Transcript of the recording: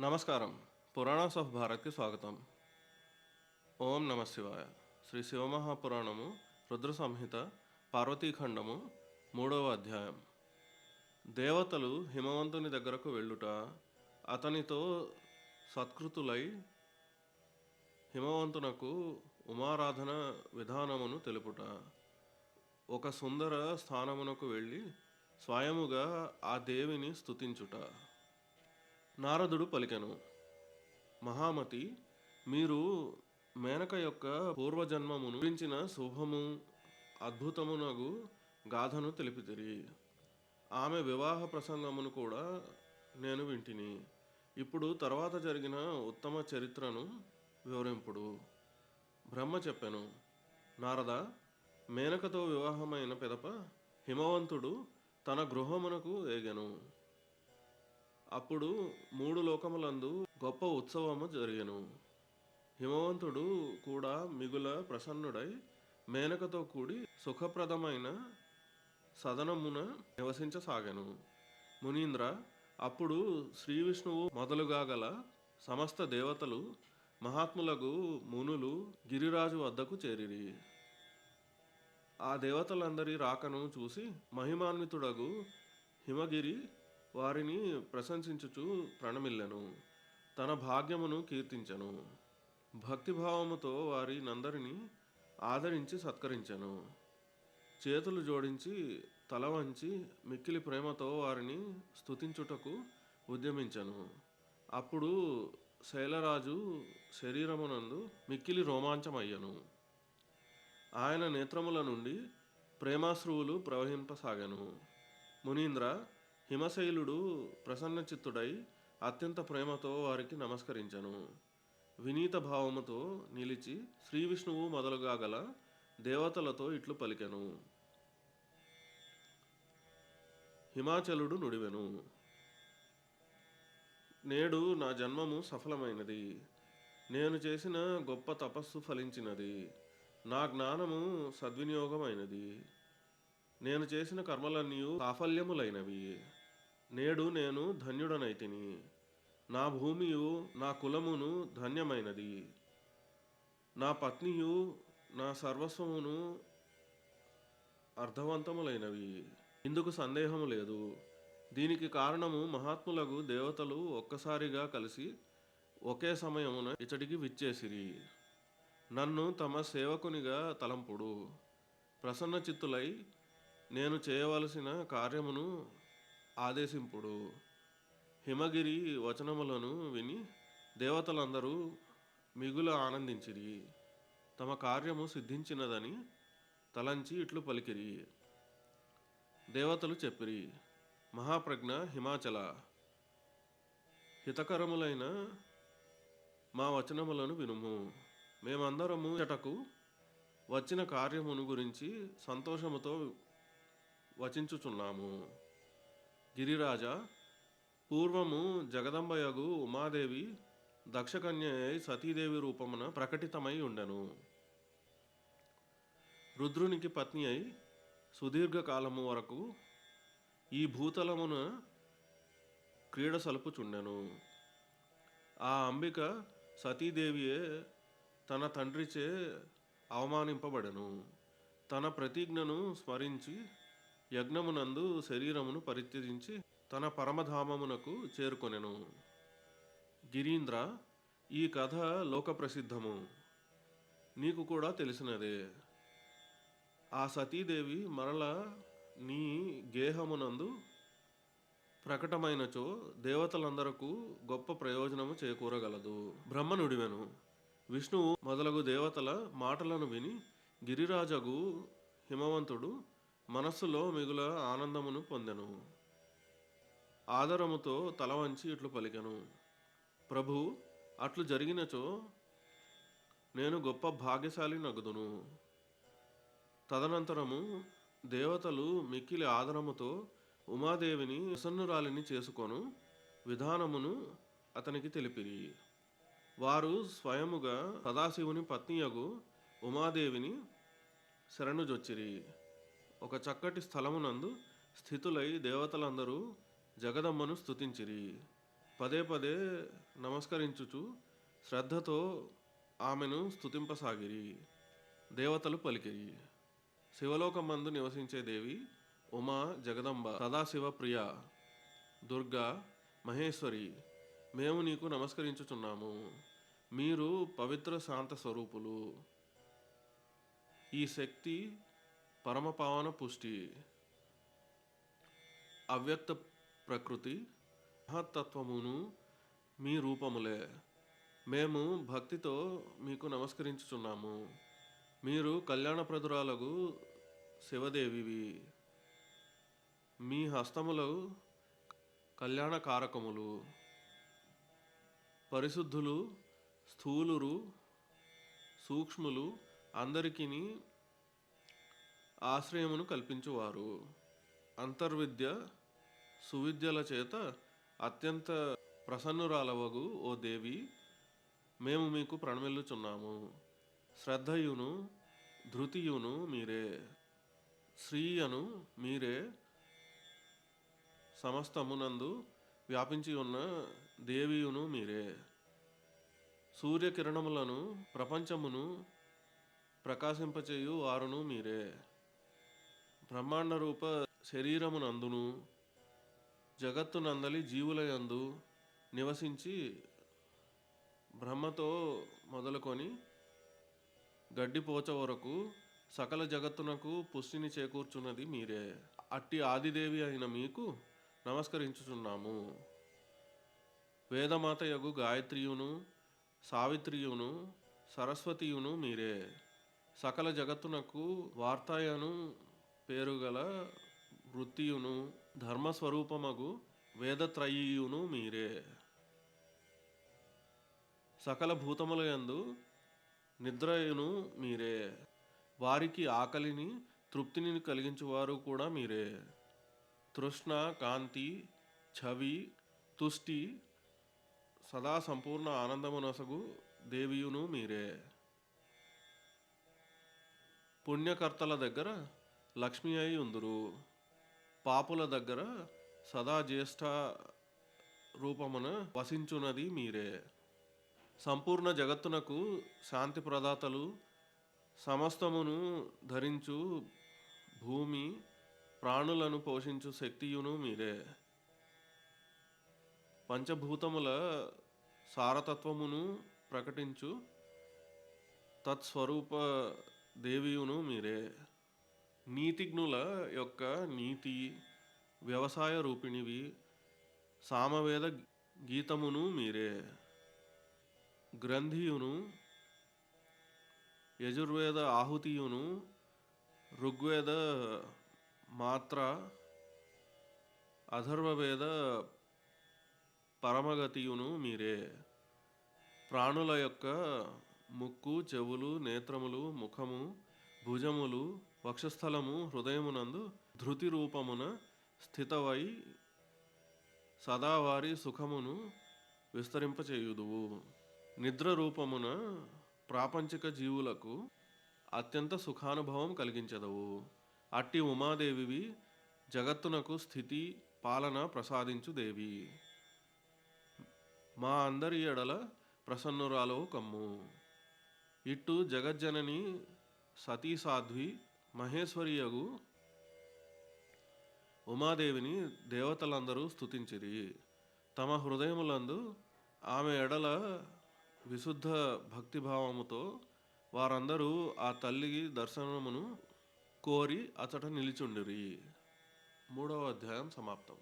నమస్కారం. పురాణాస్ ఆఫ్ భారత్కి స్వాగతం. ఓం నమ శివాయ. శ్రీ శివమహాపురాణము రుద్ర సంహిత పార్వతీఖండము మూడవ అధ్యాయం. దేవతలు హిమవంతుని దగ్గరకు వెళ్ళుట అతనితో సత్కృతులై హిమవంతునకు ఉమారాధన విధానమును తెలుపుట. ఒక సుందర స్థానమునకు వెళ్ళి స్వయముగా ఆ దేవిని స్తుతించుట. నారదుడు పలికెను మహామతి మీరు మేనక యొక్క పూర్వజన్మమును గురించిన శుభము అద్భుతమునగు గాథను తెలిపితిరి. ఆమె వివాహ ప్రసంగమును కూడా నేను వింటిని. ఇప్పుడు తర్వాత జరిగిన ఉత్తమ చరిత్రను వివరింపుడు బ్రహ్మ చెప్పెను నారద మేనకతో వివాహమైన పిదప హిమవంతుడు తన గృహమునకు ఏగెను అప్పుడు మూడు లోకములందు గొప్ప ఉత్సవము జరిగను. హిమవంతుడు కూడా మిగుల ప్రసన్నుడై మేనకతో కూడి సుఖప్రదమైన సదనమున నివసించసాగాను. మునీంద్ర అప్పుడు శ్రీ విష్ణువు మొదలుగా గల సమస్త దేవతలు మహాత్ములకు మునులు గిరిరాజు వద్దకు చేరిరి. ఆ దేవతలందరి రాకను చూసి మహిమాన్వితుడగు హిమగిరి వారిని ప్రశంసించుచు ప్రణమిల్లెను తన భాగ్యమును కీర్తించెను. భక్తిభావముతో వారి నందరిని ఆదరించి సత్కరించెను. చేతులు జోడించి తల వంచి మిక్కిలి ప్రేమతో వారిని స్తుతించుటకు ఉద్యమించెను. అప్పుడు శైలరాజు శరీరమునందు మిక్కిలి రోమాంచమయ్యను. ఆయన నేత్రముల నుండి ప్రేమాశ్రువులు ప్రవహింపసాగాను. మునీంద్ర హిమశైలుడు ప్రసన్నచిత్తుడై అత్యంత ప్రేమతో వారికి నమస్కరించెను. వినీత భావముతో నిలిచి శ్రీ విష్ణువు మొదలుగా గల దేవతలతో ఇట్లు పలికెను. హిమాచలుడు నుడివెను. నేడు నా జన్మము సఫలమైనది. నేను చేసిన గొప్ప తపస్సు ఫలించినది. నా జ్ఞానము సద్వినియోగమైనది. నేను చేసిన కర్మలన్నీ సాఫల్యములైనవి. నేడు నేను ధన్యుడనైతిని. నా భూమియు నా కులమును ధన్యమైనది. నా పత్నియు నా సర్వస్వమును అర్థవంతములైనవి. ఇందుకు సందేహము లేదు. దీనికి కారణము మహాత్ములకు దేవతలు ఒక్కసారిగా కలిసి ఒకే సమయమున ఇతడికి విచ్చేసిరి. నన్ను తమ సేవకునిగా తలంపుడు. ప్రసన్న చిత్తులై నేను చేయవలసిన కార్యమును ఆదేశింపుడు. హిమగిరి వచనములను విని దేవతలందరూ మిగుల ఆనందించిరి. తమ కార్యము సిద్ధించినదని తలంచి ఇట్లు పలికిరి. దేవతలు చెప్పిరి మహాప్రజ్ఞ హిమాచల హితకరములైన మా వచనములను వినుము. మేమందరము చటకు వచ్చిన కార్యమును గురించి సంతోషముతో వచించుచున్నాము. గిరిరాజా పూర్వము జగదంబయగు ఉమాదేవి దక్షకన్య సతీదేవి రూపమున ప్రకటితమై ఉండెను. రుద్రునికి పత్ని అయి సుదీర్ఘకాలము వరకు ఈ భూతలమున క్రీడ సలుపుచుండెను. ఆ అంబిక సతీదేవియే తన తండ్రిచే అవమానింపబడెను. తన ప్రతిజ్ఞను స్మరించి యజ్ఞమునందు శరీరమును పరిత్యజించి తన పరమధామమునకు చేరుకొనెను. గిరీంద్ర ఈ కథ లోక ప్రసిద్ధము నీకు కూడా తెలిసినదే. ఆ సతీదేవి మరల నీ గేహమునందు ప్రకటమైనచో దేవతలందరకు గొప్ప ప్రయోజనము చేకూరగలదు. బ్రహ్మనుడివెను. విష్ణువు మొదలగు దేవతల మాటలను విని గిరిరాజగు హిమవంతుడు మనస్సులో మిగుల ఆనందమును పొందెను. ఆదరముతో తల వంచి ఇట్లు పలికెను. ప్రభు అట్లు జరిగినచో నేను గొప్ప భాగ్యశాలి నగుదును. తదనంతరము దేవతలు మిక్కిలి ఆదరముతో ఉమాదేవిని ప్రసన్నురాలిని చేసుకొను విధానమును అతనికి తెలిపిరి. వారు స్వయముగా సదాశివుని పత్నియగు ఉమాదేవిని శరణుజొచ్చిరి. ఒక చక్కటి స్థలమునందు స్థితులై దేవతలందరూ జగదమ్మను స్థుతించిరి పదే పదే నమస్కరించుచు శ్రద్ధతో ఆమెను స్థుతింపసాగిరి దేవతలు పలికిరి. శివలోకమందు నివసించే దేవి ఉమా జగదంబ సదాశివ ప్రియ దుర్గా మహేశ్వరి మేము నీకు నమస్కరించుచున్నాము. మీరు పవిత్ర శాంత స్వరూపులు. ఈ శక్తి పరమపావన పుష్టి. అవ్యక్త ప్రకృతి మహత్తత్వమును మీ రూపములే. మేము భక్తితో మీకు నమస్కరించుచున్నాము. మీరు కళ్యాణప్రదురాలకు శివదేవివి. మీ హస్తములు కళ్యాణకారకములు. పరిశుద్ధులు స్థూలురు సూక్ష్ములు అందరికీ ఆశ్రయమును కల్పించువారు. అంతర్విద్య సువిద్యల చేత అత్యంత ప్రసన్నురాలవగు ఓ దేవి మేము మీకు ప్రణమిల్లుచున్నాము. శ్రద్ధయును ధృతియును మీరే శ్రీయను మీరే సమస్తమునందు వ్యాపించి ఉన్న దేవియును మీరే. సూర్యకిరణములను ప్రపంచమును ప్రకాశింపచేయు వారును మీరే. బ్రహ్మాండ రూప శరీరమునందును జగత్తునందలి జీవులయందు నివసించి బ్రహ్మతో మొదలుకొని గడ్డిపోచ వరకు సకల జగత్తునకు పుష్టిని చేకూర్చున్నది మీరే. అట్టి ఆదిదేవి అయిన మీకు నమస్కరించుచున్నాము. వేదమాత యగు గాయత్రియును సావిత్రియును సరస్వతియును మీరే. సకల జగత్తునకు వార్తాయను పేరుగల వృత్తియును ధర్మస్వరూపమగు వేదత్రయీయును మీరే. సకల భూతముల యందు నిద్రయును మీరే. వారికి ఆకలిని తృప్తిని కలిగించేవారు కూడా మీరే. తృష్ణ కాంతి చవి తుష్టి సదా సంపూర్ణ ఆనందమునసగు దేవియును మీరే. పుణ్యకర్తల దగ్గర లక్ష్మి అయి ఉందురు. పాపుల దగ్గర సదా జ్యేష్ఠ రూపమున వసించున్నది మీరే. సంపూర్ణ జగత్తునకు శాంతి ప్రదాతలు సమస్తమును ధరించు భూమి ప్రాణులను పోషించు శక్తియును మీరే. పంచభూతముల సారతత్వమును ప్రకటించు తత్స్వరూప దేవియును మీరే. నీతిజ్ఞుల యొక్క నీతి వ్యవసాయ రూపిణివి సామవేద గీతమును మీరే. గ్రంథియును యజుర్వేద ఆహుతియును ఋగ్వేద మాత్ర అథర్వవేద పరమగతియును మీరే. ప్రాణుల యొక్క ముక్కు చెవులు నేత్రములు ముఖము భుజములు వక్షస్థలము హృదయమునందు ధృతి రూపమున స్థితవై సదా వారి సుఖమును విస్తరింపచేయుదువు. నిద్ర రూపమున ప్రాపంచిక జీవులకు అత్యంత సుఖానుభవం కలిగించదవు. అట్టి ఉమాదేవివి జగత్తునకు స్థితి పాలన ప్రసాదించు దేవి. మా అందరి ఎడల ప్రసన్నురాలో కమ్ము. ఇట్టు జగజ్జనని సతీ సాధ్వి మహేశ్వరియగు ఉమాదేవిని దేవతలందరూ స్థుతించిరి తమ హృదయములందు ఆమె ఎడల విశుద్ధ భక్తిభావముతో వారందరూ ఆ తల్లి దర్శనమును కోరి అతట నిలిచుండిరి. మూడవ అధ్యాయం సమాప్తం.